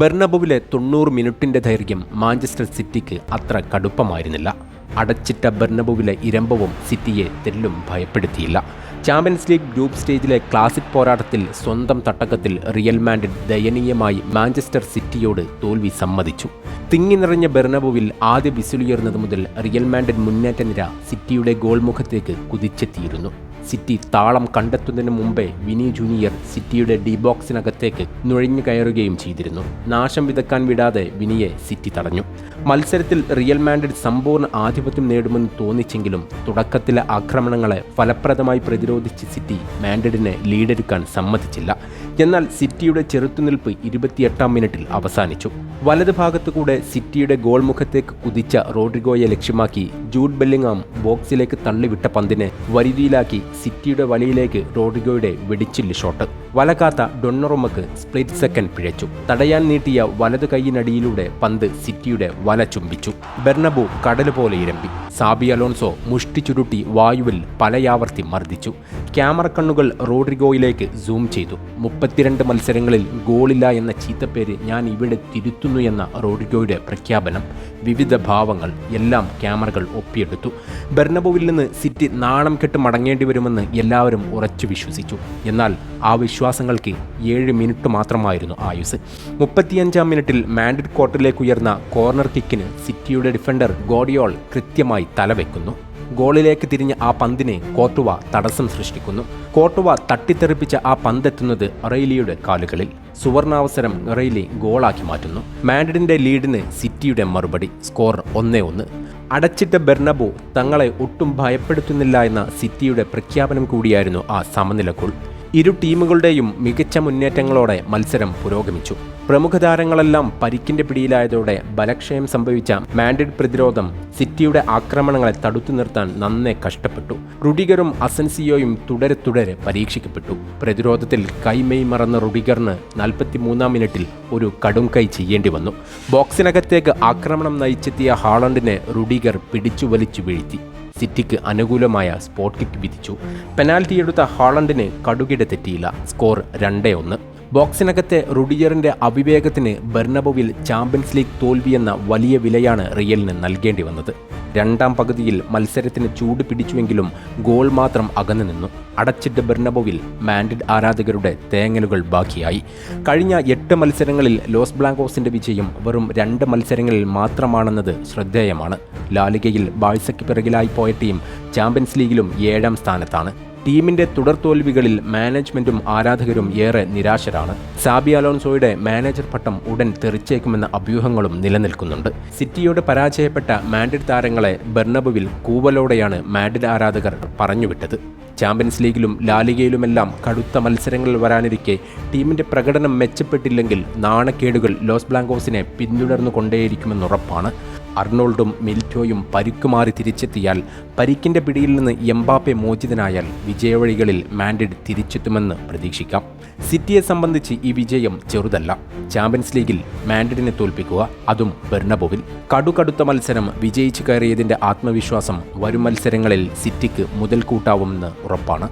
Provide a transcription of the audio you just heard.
ബെർണബുവിലെ തൊണ്ണൂറ് മിനിറ്റിന്റെ ദൈർഘ്യം മാഞ്ചസ്റ്റർ സിറ്റിക്ക് അത്ര കടുപ്പമായിരുന്നില്ല. അടച്ചിട്ട ബെർണബുവിലെ ഇരമ്പവും സിറ്റിയെ തെല്ലും ഭയപ്പെടുത്തിയില്ല. ചാമ്പ്യൻസ് ലീഗ് ഗ്രൂപ്പ് സ്റ്റേജിലെ ക്ലാസിക് പോരാട്ടത്തിൽ സ്വന്തം തട്ടകത്തിൽ റിയൽ മാൻഡിഡ് ദയനീയമായി മാഞ്ചസ്റ്റർ സിറ്റിയോട് തോൽവി സമ്മതിച്ചു. തിങ്ങി നിറഞ്ഞ ബെർണബുവിൽ ആദ്യ വിസിലുയർന്നത് മുതൽ റിയൽ മാൻഡിഡ് മുന്നേറ്റ നിര സിറ്റിയുടെ ഗോൾമുഖത്തേക്ക് കുതിച്ചെത്തിയിരുന്നു. സിറ്റി താളം കണ്ടെത്തുന്നതിന് മുമ്പേ വിനി ജൂനിയർ സിറ്റിയുടെ ഡി ബോക്സിനകത്തേക്ക് നുഴഞ്ഞു കയറുകയും ചെയ്തിരുന്നു. നാശം വിതക്കാൻ വിടാതെ വിനിയെ സിറ്റി തടഞ്ഞു. മത്സരത്തിൽ റിയൽ മാൻഡ്രിഡ് സമ്പൂർണ ആധിപത്യം നേടുമെന്ന് തോന്നിച്ചെങ്കിലും തുടക്കത്തിലെ ആക്രമണങ്ങളെ ഫലപ്രദമായി പ്രതിരോധിച്ച് സിറ്റി മാൻഡ്രിഡിനെ ലീഡെടുക്കാൻ സമ്മതിച്ചില്ല. എന്നാൽ സിറ്റിയുടെ ചെറുത്തുനിൽപ്പ് ഇരുപത്തിയെട്ടാം മിനിറ്റിൽ അവസാനിച്ചു. വലത് ഭാഗത്തുകൂടെ സിറ്റിയുടെ ഗോൾ മുഖത്തേക്ക് കുതിച്ച റോഡ്രിഗോയെ ലക്ഷ്യമാക്കി ജൂഡ് ബെല്ലിങ്ങാം ബോക്സിലേക്ക് തള്ളിവിട്ട പന്തിനെ വരുതിയിലാക്കി സിറ്റിയുടെ വലയിലേക്ക് റോഡ്രിഗോയുടെ വെടിച്ചില്ല് ഷോട്ട്. വലക്കാത്ത ഡൊണ്ണറുമക്ക് സ്പ്ലിറ്റ് സെക്കൻഡ് പിഴച്ചു. തടയാൻ നീട്ടിയ വലത് കൈയിനടിയിലൂടെ പന്ത് സിറ്റിയുടെ വല ചുംബിച്ചു. ബെർണബു കടൽ പോലെ ഇരമ്പി. സാബി അലോൺസോ മുഷ്ടി ചുരുട്ടി വായുവിൽ പലയാവർത്തി മർദ്ദിച്ചു. ക്യാമറ കണ്ണുകൾ റോഡ്രിഗോയിലേക്ക് സൂം ചെയ്തു. മുപ്പത്തിരണ്ട് മത്സരങ്ങളിൽ ഗോളില്ല എന്ന ചീത്തപ്പേര് ഞാൻ ഇവിടെ തിരുത്തുന്നു എന്ന റോഡ്രിഗോയുടെ പ്രഖ്യാപനം. വിവിധ ഭാവങ്ങൾ എല്ലാം ക്യാമറകൾ ഒപ്പിയെടുത്തു. ബെർണബുവിൽ നിന്ന് സിറ്റി നാണം കെട്ട് മടങ്ങേണ്ടി വരുമെന്ന് എല്ലാവരും ഉറച്ചു വിശ്വസിച്ചു. എന്നാൽ ആ വിശ്വാസങ്ങൾക്ക് ഏഴ് മിനിറ്റ് മാത്രമായിരുന്നു ആയുസ്. മുപ്പത്തിയഞ്ചാം മിനിറ്റിൽ മാൻഡിഡ് കോർട്ടിലേക്ക് ഉയർന്ന കോർണർ കിക്കിന് സിറ്റിയുടെ ഡിഫൻഡർ ഗോഡിയോൾ കൃത്യമായി തലവെക്കുന്നു. ഗോളിലേക്ക് തിരിഞ്ഞ ആ പന്തിനെ കോട്ടുവ തടസ്സം സൃഷ്ടിക്കുന്നു. കോട്ടുവ തട്ടിത്തെറിപ്പിച്ച ആ പന്തെത്തുന്നത് റെയ്ലിയുടെ കാലുകളിൽ. സുവർണാവസരം റെയ്ലി ഗോളാക്കി മാറ്റുന്നു. മാൻഡ്രിഡിന്റെ ലീഡിന് സിറ്റിയുടെ മറുപടി സ്കോർ ഒന്നേ ഒന്ന്. അടച്ചിട്ട ബെർണബു തങ്ങളെ ഒട്ടും ഭയപ്പെടുത്തുന്നില്ല എന്ന സിറ്റിയുടെ പ്രഖ്യാപനം കൂടിയായിരുന്നു ആ സമനില ഗോൾ ഇരു ടീമുകളുടെയും മികച്ച മുന്നേറ്റങ്ങളോടെ മത്സരം പുരോഗമിച്ചു. പ്രമുഖ താരങ്ങളെല്ലാം പരിക്കിന്റെ പിടിയിലായതോടെ ബലക്ഷയം സംഭവിച്ച മാൻഡ്രിഡ് പ്രതിരോധം സിറ്റിയുടെ ആക്രമണങ്ങളെ തടുത്തു നിർത്താൻ നന്നെ കഷ്ടപ്പെട്ടു. റുഡിഗറും അസൻസിയോയും തുടരെ തുടരെ പരീക്ഷിക്കപ്പെട്ടു. പ്രതിരോധത്തിൽ കൈമെയ് മറന്ന റുഡിഗറിന് നാൽപ്പത്തിമൂന്നാം മിനിറ്റിൽ ഒരു കടും കൈ ചെയ്യേണ്ടി വന്നു. ബോക്സിനകത്തേക്ക് ആക്രമണം നയിച്ചെത്തിയ ഹാളണ്ടിനെ റുഡിഗർ പിടിച്ചു വലിച്ചു വീഴ്ത്തി. സിറ്റിക്ക് അനുകൂലമായ സ്പോട്ട് കിക്ക് വിധിച്ചു. പെനാൽറ്റി എടുത്ത ഹാളണ്ടിന് കടുകിട തെറ്റിയില്ല. സ്കോർ രണ്ടേ ഒന്ന്. ബോക്സിനകത്തെ റുഡിയറിന്റെ അവിവേകത്തിന് ബെർണബുവിൽ ചാമ്പ്യൻസ് ലീഗ് തോൽവിയെന്ന വലിയ വിലയാണ് റിയലിന് നൽകേണ്ടി വന്നത്. രണ്ടാം പകുതിയിൽ മത്സരത്തിന് ചൂട് പിടിച്ചുവെങ്കിലും ഗോൾ മാത്രം അകന്നു നിന്നു. അടച്ചിട്ട് ബെർണബുവിൽ മാൻഡിഡ് ആരാധകരുടെ തേങ്ങലുകൾ ബാക്കിയായി. കഴിഞ്ഞ എട്ട് മത്സരങ്ങളിൽ ലോസ് ബ്ലാങ്കോസിന്റെ വിജയം വെറും രണ്ട് മത്സരങ്ങളിൽ മാത്രമാണെന്നത് ശ്രദ്ധേയമാണ്. ലാലികയിൽ ബാഴ്സയ്ക്ക് പിറകിലായി പോയ ടീം ചാമ്പ്യൻസ് ലീഗിലും ഏഴാം സ്ഥാനത്താണ്. ടീമിന്റെ തുടർ തോൽവികളിൽ മാനേജ്മെന്റും ആരാധകരും ഏറെ നിരാശരാണ്. സാബി അലോൺസോയുടെ മാനേജർ പട്ടം ഉടൻ തെറിച്ചേക്കുമെന്ന അഭ്യൂഹങ്ങളും നിലനിൽക്കുന്നുണ്ട്. സിറ്റിയോട് പരാജയപ്പെട്ട മാൻഡിഡ് താരങ്ങളെ ബെർണബുവിൽ കൂവലോടെയാണ് മാൻഡിഡ് ആരാധകർ പറഞ്ഞുവിട്ടത്. ചാമ്പ്യൻസ് ലീഗിലും ലാലിഗയിലുമെല്ലാം കടുത്ത മത്സരങ്ങളിൽ വരാനിരിക്കെ ടീമിന്റെ പ്രകടനം മെച്ചപ്പെട്ടില്ലെങ്കിൽ നാണക്കേടുകൾ ലോസ് ബ്ലാങ്കോസിനെ പിന്തുടർന്നു കൊണ്ടേയിരിക്കുമെന്നുറപ്പാണ് അർണോൾഡും മിൽറ്റോയും പരിക്കുമാറി തിരിച്ചെത്തിയാൽ പരിക്കിന്റെ പിടിയിൽ നിന്ന് എംബാപ്പെ മോചിതനായാൽ വിജയവഴികളിൽ മാൻഡ്രിഡ് തിരിച്ചെത്തുമെന്ന് പ്രതീക്ഷിക്കാം. സിറ്റിയെ സംബന്ധിച്ച് ഈ വിജയം ചെറുതല്ല. ചാമ്പ്യൻസ് ലീഗിൽ മാൻഡ്രിഡിനെ തോൽപ്പിക്കുക അതും ബെർണബോവിൽ. കടുകടുത്ത മത്സരം വിജയിച്ചു കയറിയതിന്റെ ആത്മവിശ്വാസം വരും മത്സരങ്ങളിൽ സിറ്റിക്ക് മുതൽക്കൂട്ടാവുമെന്ന് ഉറപ്പാണ്.